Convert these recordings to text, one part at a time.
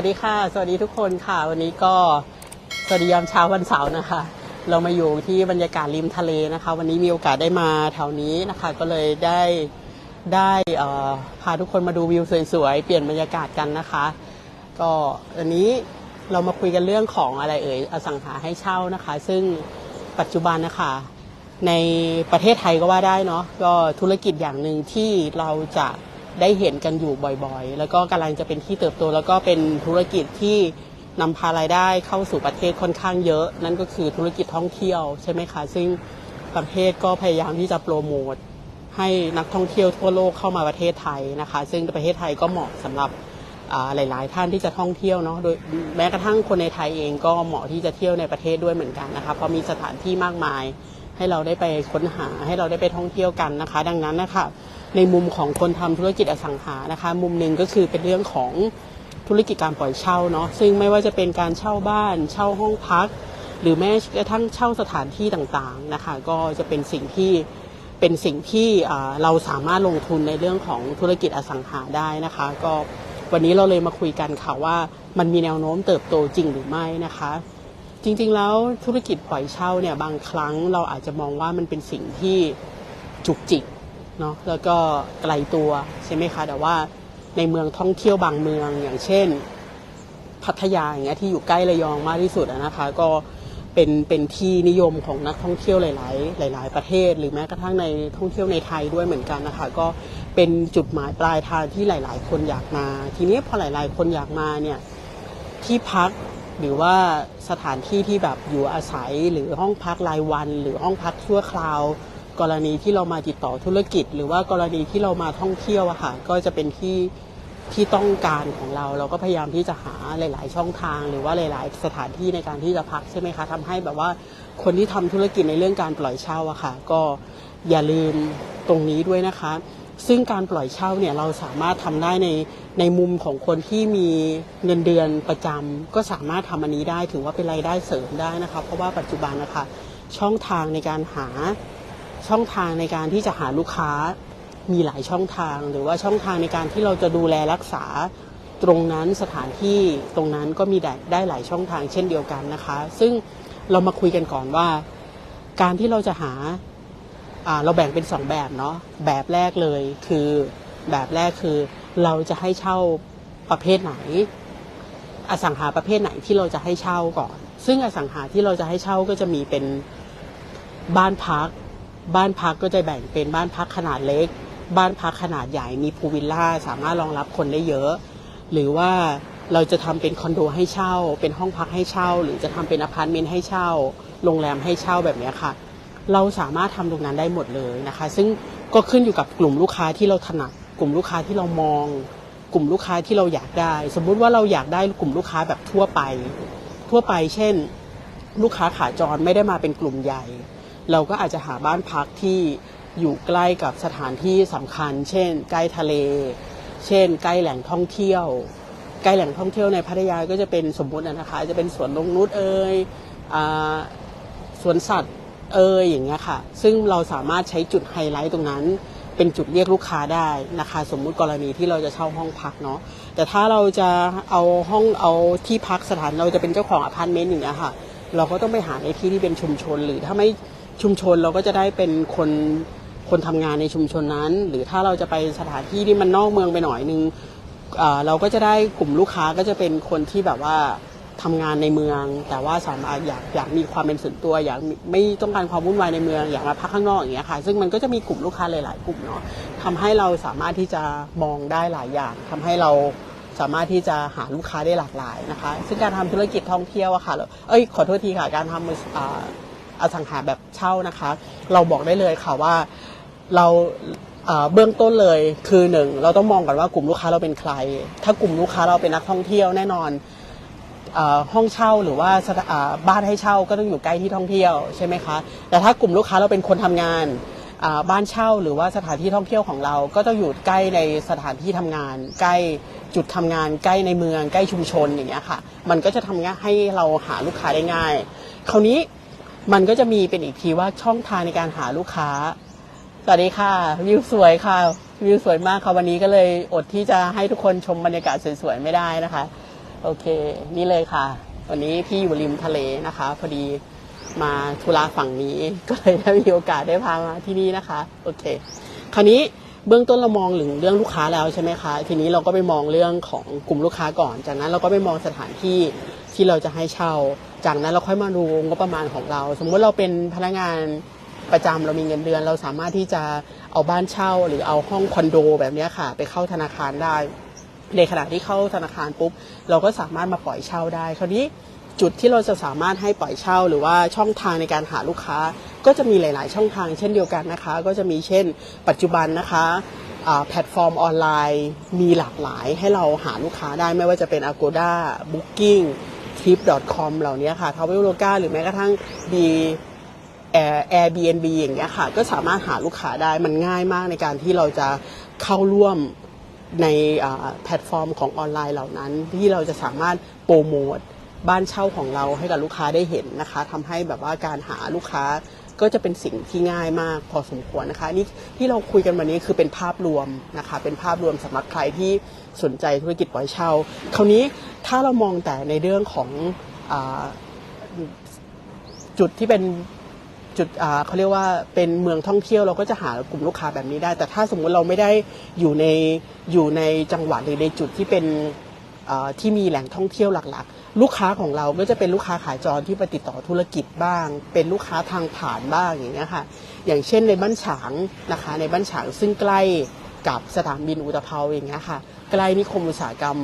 สวัสดีค่ะ สวัสดีทุกคนค่ะ วันนี้ก็สวัสดียามเช้าวันเสาร์นะคะ เรามาอยู่ที่บรรยากาศริมทะเลนะคะ วันนี้มีโอกาสได้มาแถวนี้นะคะ ก็เลยได้ได้พาทุกคนมาดูวิวสวยๆ เปลี่ยนบรรยากาศกันนะคะ ก็วันนี้เรามาคุยกันเรื่องของอะไรเอ่ยอสังหาให้เช่านะคะ ซึ่งปัจจุบันนะคะ ในประเทศไทยก็ว่าได้เนาะก็ธุรกิจอย่างหนึ่งที่เราจะ ได้เห็นกันอยู่บ่อยๆ แล้วก็กำลังจะเป็นที่เติบโต แล้วก็เป็นธุรกิจที่นำพารายได้เข้าสู่ประเทศค่อนข้างเยอะ นั่นก็คือธุรกิจท่องเที่ยวใช่ไหมคะซึ่งประเทศก็พยายามที่จะโปรโมทให้นักท่องเที่ยวทั่วโลกเข้ามาประเทศไทยนะคะ ซึ่งประเทศไทยก็เหมาะสำหรับหลาย ๆ ท่านที่จะท่องเที่ยวเนาะโดยแม้กระทั่งคนในไทยเองก็เหมาะที่จะเที่ยวในประเทศด้วยเหมือนกันนะคะเพราะมีสถานที่มากมายให้เราได้ไปค้นหาให้เราได้ไปท่องเที่ยวกันนะคะ ดังนั้นนะคะ ในมุมของคนทำธุรกิจอสังหานะคะ มุมหนึ่งก็คือเป็นเรื่องของธุรกิจการปล่อยเช่าเนาะซึ่งไม่ว่าจะเป็นการเช่าบ้าน เช่าห้องพัก หรือแม้กระทั่งเช่าสถานที่ต่างๆนะคะก็จะเป็นสิ่งที่เป็นสิ่งที่เราสามารถลงทุนในเรื่องของธุรกิจอสังหาได้นะคะ ก็วันนี้เราเลยมาคุยกันค่ะว่ามันมีแนวโน้มเติบโตจริงหรือไม่นะคะ จริงๆแล้วธุรกิจปล่อยเช่าเนี่ยบางครั้งเราอาจจะมองว่ามันเป็นสิ่งที่จุกจิก เนาะแล้วก็ไกลตัวใช่ไหมคะ แต่ว่าในเมืองท่องเที่ยวบางเมืองอย่างเช่น พัทยาอย่างเงี้ยที่อยู่ใกล้ระยองมากที่สุดนะคะ ก็เป็นเป็นที่นิยมของนักท่องเที่ยวหลาย ๆ หลาย ๆ ประเทศ หรือแม้กระทั่งในท่องเที่ยวในไทยด้วยเหมือนกันนะคะ ก็เป็นจุดหมายปลายทางที่หลาย ๆ คนอยากมา ทีนี้พอหลาย ๆ คนอยากมาเนี่ยที่พักหรือว่าสถานที่ที่แบบอยู่อาศัยหรือห้องพักรายวัน หรือห้องพักชั่วคราว กรณีที่เรามาติดต่อธุรกิจ หรือว่ากรณีที่เรามาท่องเที่ยวอะค่ะก็จะเป็นที่ที่ต้องการของเรา เราก็พยายามที่จะหาหลาย ๆ ช่องทาง หรือว่าหลาย ๆ สถานที่ในการที่จะพักใช่ไหมคะทำให้แบบว่าคนที่ทำธุรกิจในเรื่องการปล่อยเช่าอะค่ะ ก็อย่าลืมตรงนี้ด้วยนะคะ ซึ่งการปล่อยเช่าเนี่ยเราสามารถทำได้ในในมุมของคนที่มีเงินเดือนประจำก็สามารถทำอันนี้ได้ถือว่าเป็นรายได้เสริมได้นะคะ เพราะว่าปัจจุบันนะคะช่องทางในการหา ช่องทางในการที่จะหาลูกค้ามีหลายช่องทาง หรือว่าช่องทางในการที่เราจะดูแลรักษาตรงนั้นสถานที่ตรงนั้นก็มีได้ได้หลายช่องทางเช่นเดียวกันนะคะ ซึ่งเรามาคุยกันก่อนว่า การที่เราจะหาาเราแบ่งเป็นสองแบบเนาะแบบแรกเลยคือแบบแรกคือเราจะให้เช่าประเภทไหน อสังหาประเภทไหนที่เราจะให้เช่าก่อน ซึ่งอสังหาที่เราจะให้เช่าก็จะมีเป็นบ้านพัก บ้านพักก็จะแบ่งเป็นบ้านพักขนาดเล็ก บ้านพักขนาดใหญ่มีพูลวิลล่าสามารถรองรับคนได้เยอะ หรือว่าเราจะทำเป็นคอนโดให้เช่า เป็นห้องพักให้เช่า หรือจะทำเป็นอพาร์ตเมนต์ให้เช่า โรงแรมให้เช่าแบบนี้ค่ะ เราสามารถทำตรงนั้นได้หมดเลยนะคะ ซึ่งก็ขึ้นอยู่กับกลุ่มลูกค้าที่เราถนัด กลุ่มลูกค้าที่เรามอง กลุ่มลูกค้าที่เราอยากได้ สมมุติว่าเราอยากได้กลุ่มลูกค้าแบบทั่วไป ทั่วไป เช่น ลูกค้าขาจรไม่ได้มาเป็นกลุ่มใหญ่ เราก็อาจจะหาบ้านพักที่อยู่ใกล้กับสถานที่สำคัญ เช่น ใกล้ทะเล เช่น ใกล้แหล่งท่องเที่ยว ใกล้แหล่งท่องเที่ยวในพัทยาก็จะเป็นสมมตินะคะ จะเป็นสวนนงนุษเอ่ยอสวนสัตว์เอยอย่างเงี้ยค่ะ ซึ่งเราสามารถใช้จุดไฮไลท์ตรงนั้น เป็นจุดเรียกลูกค้าได้นะคะ สมมุติกรณีที่เราจะเช่าห้องพักเนาะ แต่ถ้าเราจะเอาห้องเอาที่พักสถานเราจะเป็นเจ้าของอพาร์ตเมนต์อย่างเงี้ยค่ะ เราก็ต้องไปหาในที่ที่เป็นชุมชนหรือถ้าไม่ ชุมชนเราก็จะได้เป็นคนคนทำงานในชุมชนนั้น หรือถ้าเราจะไปสถานที่ที่มันนอกเมืองไปหน่อยนึงเราก็จะได้กลุ่มลูกค้าก็จะเป็นคนที่แบบว่าทำงานในเมือง แต่ว่าสามารถอยากอยากมีความเป็นส่วนตัว อยากไม่ต้องการความวุ่นวายในเมือง อยากมาพักข้างนอกอย่างเงี้ยค่ะ ซึ่งมันก็จะมีกลุ่มลูกค้าหลาย ๆ กลุ่มเนาะทำให้เราสามารถที่จะมองได้หลายอย่างทำให้เราสามารถที่จะหาลูกค้าได้หลากหลายนะคะ ซึ่งการทำธุรกิจท่องเที่ยวอะค่ะเอ้ยขอโทษทีค่ะการทำ อ่าสังหาแบบเช่านะคะ เราบอกได้เลยค่ะว่าเราเบื้องต้นเลยคือหนึ่งเราต้องมองก่อนว่ากลุ่มลูกค้าเราเป็นใคร ถ้ากลุ่มลูกค้าเราเป็นนักท่องเที่ยวแน่นอนอห้องเช่าหรือว่าบ้านให้เช่าก็ต้องอยู่ใกล้ที่ท่องเที่ยวใช่ไหมคะแต่ถ้ากลุ่มลูกค้าเราเป็นคนทำงานบ้านเช่าหรือว่าสถานที่ท่องเที่ยวของเรา ก็ต้องอยู่ใกล้ในสถานที่ทำงาน ใกล้จุดทำงาน ใกล้ในเมือง ใกล้ชุมชนอย่างเงี้ยค่ะ มันก็จะทำให้เราหาลูกค้าได้ง่าย คราวนี้ มันก็จะมีเป็นอีกทีว่าช่องทางในการหาลูกค้า สวัสดีค่ะ วิวสวยค่ะ วิวสวยมากค่ะ วันนี้ก็เลยอดที่จะให้ทุกคนชมบรรยากาศสวยๆไม่ได้นะคะ โอเค นี่เลยค่ะ วันนี้พี่อยู่ริมทะเลนะคะ พอดีมาธุระฝั่งนี้ ก็เลยได้มีโอกาสได้พามาที่นี่นะคะ โอเค คราวนี้เบื้องต้นเรามองถึงเรื่องลูกค้าแล้วใช่ไหมคะ ทีนี้เราก็ไปมองเรื่องของกลุ่มลูกค้าก่อน จากนั้นเราก็ไปมองสถานที่ที่เราจะให้เช่า จากนั้นเราค่อยมาดูงบประมาณของเรา สมมติเราเป็นพนักงานประจำเรามีเงินเดือน เราสามารถที่จะเอาบ้านเช่า หรือเอาห้องคอนโดแบบนี้ค่ะ ไปเข้าธนาคารได้ ในขณะที่เข้าธนาคารปุ๊บเราก็สามารถมาปล่อยเช่าได้ คราวนี้จุดที่เราจะสามารถให้ปล่อยเช่า หรือว่าช่องทางในการหาลูกค้า ก็จะมีหลาย ๆ ช่องทางเช่นเดียวกันนะคะ ก็จะมีเช่น ปัจจุบันนะคะแพลตฟอร์มออนไลน์มีหลากหลายให้เราหาลูกค้าได้ไม่ว่าจะเป็น Agoda Booking Trip.com เหล่านี้ค่ะ Traveloka หรือแม้กระทั่งดี Air Airbnb อย่างเงี้ยค่ะ ก็สามารถหาลูกค้าได้มันง่ายมากในการที่เราจะเข้าร่วมในแพลตฟอร์มของออนไลน์เหล่านั้น ที่เราจะสามารถโปรโมทบ้านเช่าของเราให้กับลูกค้าได้เห็นนะคะทำให้แบบว่าการหาลูกค้า ก็จะเป็นสิ่งที่ง่ายมากพอสมควรนะคะนี่ที่เราคุยกันวันนี้คือเป็นภาพรวมนะคะ เป็นภาพรวมสำหรับใครที่สนใจธุรกิจปล่อยเช่า คราวนี้ถ้าเรามองแต่ในเรื่องของอจุดที่เป็นจุดเขาเรียกว่าเป็นเมืองท่องเที่ยวเราก็จะหากลุ่มลูกค้าแบบนี้ได้ แต่ถ้าสมมุติเราไม่ได้อยู่ในอยู่ในจังหวัดหรือในจุดที่เป็นที่มีแหล่งท่องเที่ยวหลักๆ ลูกค้าของเราก็จะเป็นลูกค้าขายจรที่ไปติดต่อธุรกิจบ้าง เป็นลูกค้าทางผ่านบ้างอย่างเงี้ยค่ะอย่างเช่นในบ้านฉางนะคะในบ้านฉางซึ่งใกล้กับสนามบินอุตภเปาอย่างเงี้ยค่ะใกล้นิคมอุตสาหกรรม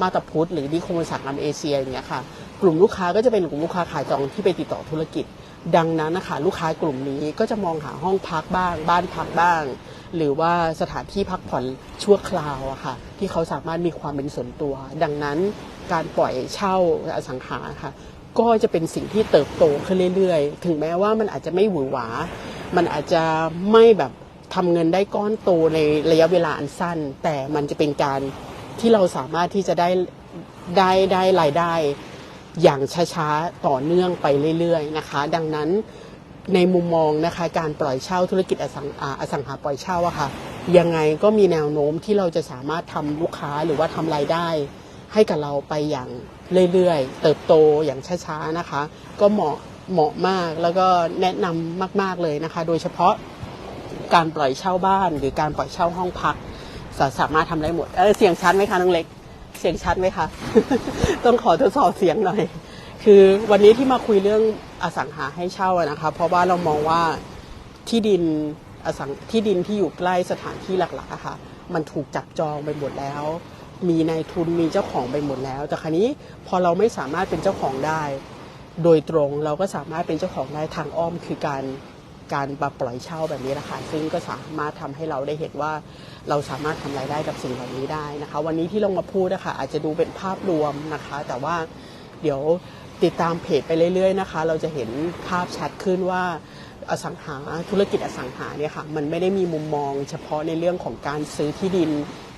มาตาพุทธหรือนิคมอุตสาหกรรมเอเชียอย่างเงี้ยค่ะกลุ่มลูกค้าก็จะเป็นกลุ่มลูกค้าขายจองที่ไปติดต่อธุรกิจ ดังนั้นนะคะลูกค้ากลุ่มนี้ก็จะมองหาห้องพักบ้าง บ้านพักบ้าง หรือว่าสถานที่พักผ่อนชั่วคราวอะค่ะที่เขาสามารถมีความเป็นส่วนตัว ดังนั้น การปล่อยเช่าอสังหาค่ะก็จะเป็นสิ่งที่เติบโตขึ้นเรื่อยๆ ถึงแม้ว่ามันอาจจะไม่หวือหวา มันอาจจะไม่แบบทำเงินได้ก้อนโตในระยะเวลาอันสั้น แต่มันจะเป็นการที่เราสามารถที่จะได้ได้ได้รายได้ อย่างช้าๆ ต่อเนื่องไปเรื่อยๆนะคะ ดังนั้นในมุมมองนะคะการปล่อยเช่าธุรกิจอสังอสังหาปล่อยเช่าอะค่ะยังไงก็มีแนวโน้มที่เราจะสามารถทำลูกค้าหรือว่าทำรายได้ ให้กับเราไปอย่างเรื่อยๆ เติบโตอย่างช้าๆนะคะ ก็เหมาะเหมาะมากแล้วก็แนะนำมากๆเลยนะคะ โดยเฉพาะการปล่อยเช่าบ้านหรือการปล่อยเช่าห้องพักสาสามารถทำได้หมดเออเสียงชัดไหมคะน้องเล็ก เสียงชัดไหมคะ ต้องขอทดสอบเสียงหน่อย คือวันนี้ที่มาคุยเรื่องอสังหาให้เช่านะคะ เพราะว่าเรามองว่าที่ดินอสังที่ดินที่อยู่ใกล้สถานที่หลักๆอะค่ะ มันถูกจับจองไปหมดแล้ว มีนายทุนมีเจ้าของไปหมดแล้ว แต่คราวนี้พอเราไม่สามารถเป็นเจ้าของได้ โดยตรงเราก็สามารถเป็นเจ้าของได้ทางอ้อมคือการการมาปล่อยเช่าแบบนี้แหละคะซึ่งก็สามารถทำให้เราได้เห็นว่าเราสามารถทำรายได้กับสิ่งเหล่านี้ได้นะคะ วันนี้ที่ลงมาพูดนะคะอาจจะดูเป็นภาพรวมนะคะ แต่ว่าเดี๋ยวติดตามเพจไปเรื่อยๆนะคะ เราจะเห็นภาพชัดขึ้นว่าอสังหาธุรกิจอสังหาเนี่ยค่ะมันไม่ได้มีมุมมองเฉพาะในเรื่องของการซื้อที่ดิน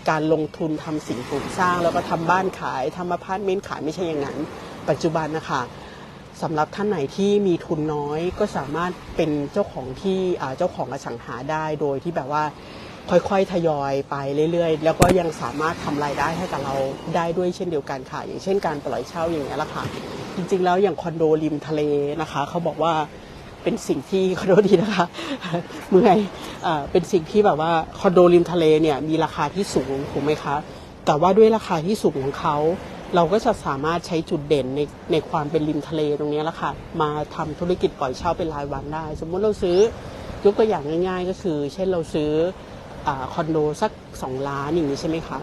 การลงทุนทำสิ่งปลูกสร้าง แล้วก็ทำบ้านขายทำอพาร์ตเมนต์ขายไม่ใช่อย่างนั้น ปัจจุบันนะคะสำหรับท่านไหนที่มีทุนน้อยก็สามารถเป็นเจ้าของที่เจ้าของอสังหาได้โดยที่แบบว่าค่อยๆ ทยอยไปเรื่อยๆ แล้วก็ยังสามารถทำรายได้ให้กับเราได้ด้วยเช่นเดียวกันค่ะ อย่างเช่นการปล่อยเช่าอย่างนี้ยละค่ะ จริงๆ แล้วอย่างคอนโดริมทะเลนะคะ เขาบอกว่า เป็นสิ่งที่ขอนโทษทีนะคะเมื่อยอ่เป็นสิ่งที่แบบว่าคอนโดริมทะเลเนี่ยมีราคาที่สูงถูกไหมคะ แต่ว่าด้วยราคาที่สูงของเขา เราก็จะสามารถใช้จุดเด่นในในความเป็นริมทะเลตรงนี้แหละค่ะ มาทำธุรกิจปล่อยเช่าเป็นรายวันได้ สมมติเราซื้อยกตัวอย่างง่าย ๆ ก็คือ เช่นเราซื้ออคอนโดสักสองล้านอย่างนี้ใช่ไหมคะ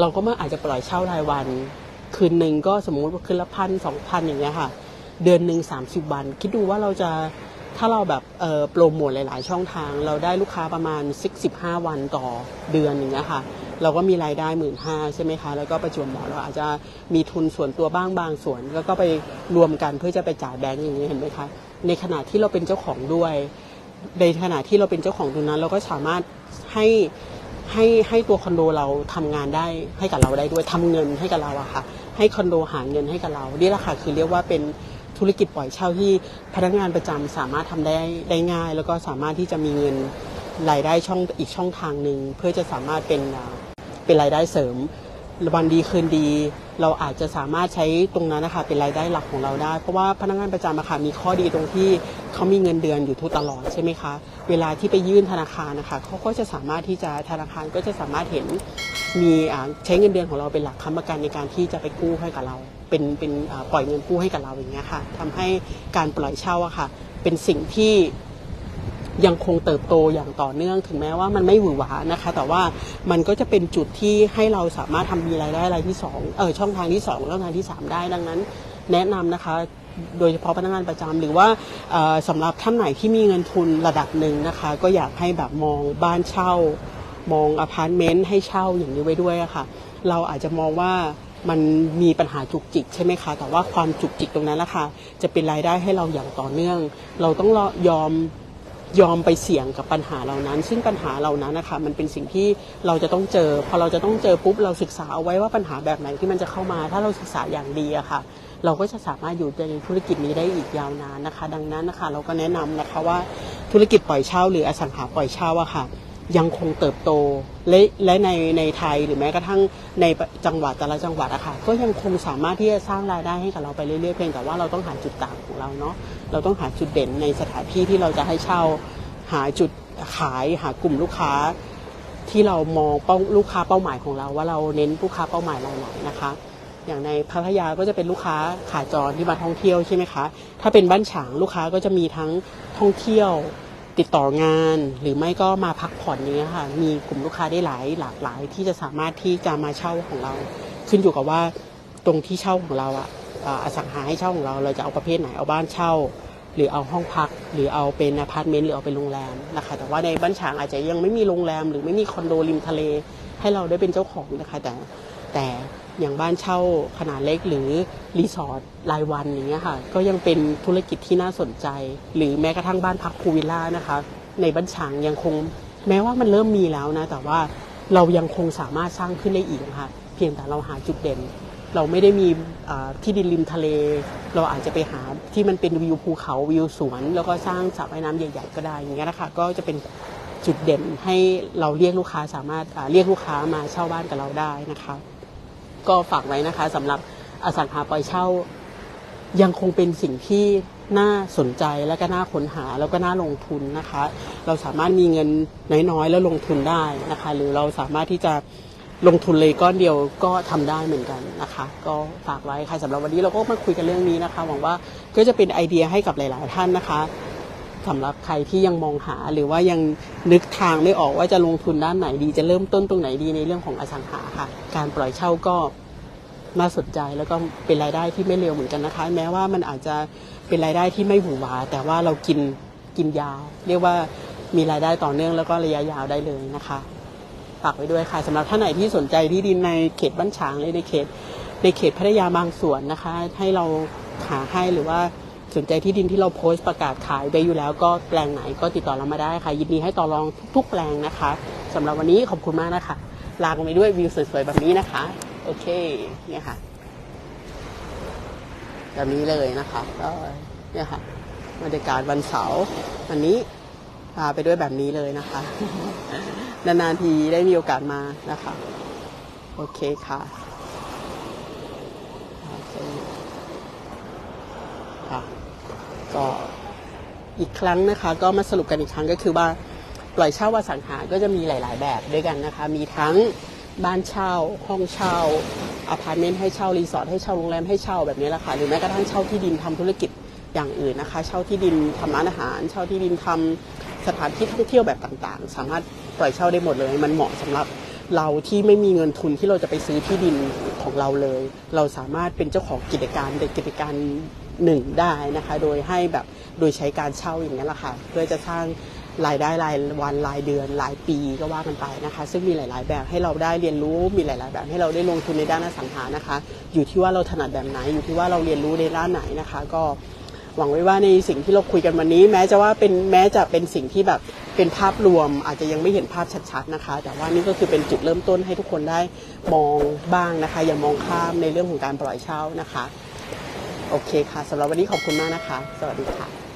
เราก็มาอาจจะปล่อยเช่ารายวัน คืนหนึ่งก็สมมุติว่าคืนละพันสองพันอย่างเงี้ยค่ะ เดือนหนึ่งสามสิบวัน คิดดูว่าเราจะถ้าเราแบบโปรโมทหลาย ๆ ช่องทาง เราได้ลูกค้าประมาณสิบสิบห้าวันต่อเดือนอย่างเงี้ยค่ะเราก็มีรายได้หมื่นห้าใช่ไหมคะ แล้วก็ประจวบเหมาะเราอาจจะมีทุนส่วนตัวบ้างบางส่วน แล้วก็ไปรวมกันเพื่อจะไปจ่ายแบงก์อย่างนี้ยเห็นไหมคะ ในขณะที่เราเป็นเจ้าของด้วย ในขณะที่เราเป็นเจ้าของตรงนั้น เราก็สามารถให้ให้ให้ตัวคอนโดเราทำงานได้ให้กับเราได้ด้วยทำเงินให้กับเราอะค่ะ ให้คอนโดหาเงินให้กับเรานี่แหละค่ะคือเรียกว่าเป็น ธุรกิจปล่อยเช่าที่พนักงานประจำสามารถทำได้ได้ง่าย แล้วก็สามารถที่จะมีเงินรายได้ช่องอีกช่องทางหนึ่งเพื่อจะสามารถเป็นเป็นรายได้เสริมวันดีคืนดี เราอาจจะสามารถใช้ตรงนั้นนะคะเป็นรายได้หลักของเราได้ เพราะว่าพนักงานประจำอะค่ะมีข้อดีตรงที่เขามีเงินเดือนอยู่ทุกตลอดใช่ไหมคะเวลาที่ไปยื่นธนาคารนะคะเขาก็จะสามารถที่จะธนาคารก็จะสามารถเห็น มีใช้เงินเดือนของเราเป็นหลักค้ำประกันในการที่จะไปกู้ให้กับเรา เป็นเป็นปล่อยเงินกู้ให้กับเราอย่างเงี้ยค่ะทำให้การปล่อยเช่าอะค่ะ เป็นสิ่งที่ยังคงเติบโตอย่างต่อเนื่องถึงแม้ว่ามันไม่หวือหวานะคะ แต่ว่ามันก็จะเป็นจุดที่ให้เราสามารถทำมีรายได้รายที่สองเออช่องทางที่สองช่องทางที่สามได้ดังนั้น แนะนำนะคะ โดยเฉพาะพนักงานประจำหรือว่าเอ่อสำหรับท่านไหนที่มีเงินทุนระดับหนึ่งนะคะ ก็อยากให้แบบมองบ้านเช่า มองอพาร์ตเมนต์ให้เช่าอย่างนี้ไว้ด้วยอะค่ะ เราอาจจะมองว่ามันมีปัญหาจุกจิกใช่ไหมคะ แต่ว่าความจุกจิกตรงนั้นแหละค่ะ จะเป็นรายได้ให้เราอย่างต่อเนื่อง เราต้องยอมยอมไปเสี่ยงกับปัญหาเหล่านั้น ซึ่งปัญหาเหล่านั้นนะคะ มันเป็นสิ่งที่เราจะต้องเจอ พอเราจะต้องเจอปุ๊บ เราศึกษาเอาไว้ว่าปัญหาแบบไหนที่มันจะเข้ามา ถ้าเราศึกษาอย่างดีอะค่ะ เราก็จะสามารถอยู่ในธุรกิจนี้ได้อีกยาวนานนะคะ ดังนั้นนะคะ เราก็แนะนำนะคะว่าธุรกิจปล่อยเช่าหรืออสังหาปล่อยเช่าอะค่ะ ยังคงเติบโตและและในในไทยหรือแม้กระทั่งในจังหวัดแต่ละจังหวัดอะค่ะก็ยังคงสามารถที่จะสร้างรายได้ให้กับเราไปเรื่อยๆเพียงแต่ว่าเราต้องหาจุดต่างของเราเนาะเราต้องหาจุดเด่นในสถานที่ที่เราจะให้เช่า หาจุดขายหากลุ่มลูกค้า ที่เรามองเป้าลูกค้าเป้าหมายของเรา ว่าเราเน้นลูกค้าเป้าหมายรายไหนนะคะ อย่างในพัทยาก็จะเป็นลูกค้าขาจรที่มาท่องเที่ยวใช่ไหมคะถ้าเป็นบ้านฉางลูกค้าก็จะมีทั้งท่องเที่ยว ติดต่องานหรือไม่ก็มาพักผ่อนอย่างเงี้ยค่ะ มีกลุ่มลูกค้าได้หลายหลากหลาย ที่จะสามารถที่จะมาเช่าของเรา ขึ้นอยู่กับว่าตรงที่เช่าของเราอะอาอสังหาให้เช่าของเราเราจะเอาประเภทไหนเอาบ้านเช่า หรือเอาห้องพัก หรือเอาเป็นอพาร์ตเมนต์หรือเอาเป็นโรงแรมนะคะ แต่ว่าในบ้านฉางอาจจะยังไม่มีโรงแรม หรือไม่มีคอนโดริมทะเล ให้เราได้เป็นเจ้าของนะคะแต่แต่ อย่างบ้านเช่าขนาดเล็กหรือรีสอร์ทรายวันอย่างเงี้ยค่ะ ก็ยังเป็นธุรกิจที่น่าสนใจ หรือแม้กระทั่งบ้านพักพูวิลล่านะคะ ในบ้านฉางยังคงแม้ว่ามันเริ่มมีแล้วนะ แต่ว่าเรายังคงสามารถสร้างขึ้นได้อีกค่ะ เพียงแต่เราหาจุดเด่น เราไม่ได้มีที่ดินริมทะเล เราอาจจะไปหาที่มันเป็นวิวภูเขาวิวสวน แล้วก็สร้างสระว่ายน้ำใหญ่ ๆ ก็ได้อย่างเงี้ยนะคะก็จะเป็นจุดเด่นให้เราเรียกลูกค้าสามารถเรียกลูกค้ามาเช่าบ้านกับเราได้นะคะ ก็ฝากไว้นะคะสำหรับอสังหาปล่อยเช่า ยังคงเป็นสิ่งที่น่าสนใจและก็น่าค้นหาแล้วก็น่าลงทุนนะคะ เราสามารถมีเงินน้อยๆแล้วลงทุนได้นะคะ หรือเราสามารถที่จะลงทุนเลยก้อนเดียวก็ทำได้เหมือนกันนะคะ ก็ฝากไว้ค่ะสำหรับวันนี้เราก็มาคุยกันเรื่องนี้นะคะ หวังว่าก็จะเป็นไอเดียให้กับหลาย ๆ ท่านนะคะ สำหรับใครที่ยังมองหาหรือว่ายังนึกทางไม่ออกว่าจะลงทุนด้านไหนดีจะเริ่มต้นตรงไหนดีในเรื่องของอสังหาค่ะ การปล่อยเช่าก็น่าสนใจแล้วก็เป็นรายได้ที่ไม่เร็วเหมือนกันนะคะ แม้ว่ามันอาจจะเป็นรายได้ที่ไม่หวือหวาแต่ว่าเรากินกินยาว เรียกว่ามีรายได้ต่อเนื่องแล้วก็ระยะยาวได้เลยนะคะฝากไว้ด้วยค่ะสำหรับท่านไหนที่สนใจที่ดินในเขตบ้านฉางเลยในเขต ในเขตพัทยาบางส่วนนะคะ ให้เราหาให้หรือว่า สนใจที่ดินที่เราโพสต์ประกาศขายไปอยู่แล้วก็แปลงไหนก็ติดต่อเรามาได้ค่ะ ยินดีให้ต่อรองทุกๆแปลงนะคะสำหรับวันนี้ขอบคุณมากนะคะ ลากันไปด้วยวิวสวยๆแบบนี้นะคะ โอเคเนี่ยค่ะแบบนี้เลยนะคะก็เนี่ยค่ะบรรยากาศวันเสาร์วันนี้พาไปด้วยแบบนี้เลยนะคะ นานๆทีได้มีโอกาสมานะคะ โอเคค่ะโอเคค่ะ ก็อีกครั้งนะคะ ก็มาสรุปกันอีกครั้งก็คือว่าปล่อยเช่าอสังหาก็จะมีหลาย ๆ แบบด้วยกันนะคะ มีทั้งบ้านเช่า ห้องเช่าอพาร์ตเมนต์ให้เช่ารีสอร์ทให้เช่าโรงแรมให้เช่าแบบนี้แหละค่ะหรือแม้กระทั่งเช่าที่ดินทำธุรกิจอย่างอื่นนะคะ เช่าที่ดินทำร้านอาหาร เช่าที่ดินทำสถานที่ท่องเที่ยวแบบต่างๆ สามารถปล่อยเช่าได้หมดเลย มันเหมาะสำหรับเราที่ไม่มีเงินทุนที่เราจะไปซื้อที่ดินของเราเลย เราสามารถเป็นเจ้าของกิจการเด็กกิจการ หนึ่งได้นะคะ โดยให้แบบโดยใช้การเช่าอย่างนี้แหละค่ะ เพื่อจะสร้างรายได้รายวันรายเดือนรายปีก็ว่ากันไปนะคะ ซึ่งมีหลาย ๆ แบบให้เราได้เรียนรู้มีหลาย ๆ แบบให้เราได้ลงทุนในด้านอสังหานะคะ อยู่ที่ว่าเราถนัดแบบไหน อยู่ที่ว่าเราเรียนรู้ในด้านไหนนะคะ ก็หวังไว้ว่าในสิ่งที่เราคุยกันวันนี้ แม้จะว่าเป็นแม้จะเป็นสิ่งที่แบบเป็นภาพรวม อาจจะยังไม่เห็นภาพชัด ๆ นะคะ แต่ว่านี่ก็คือเป็นจุดเริ่มต้นให้ทุกคนได้มองบ้างนะคะ อย่ามองข้ามในเรื่องของการปล่อยเช่านะคะ โอเคค่ะสำหรับวันนี้ขอบคุณมากนะคะ สวัสดีค่ะ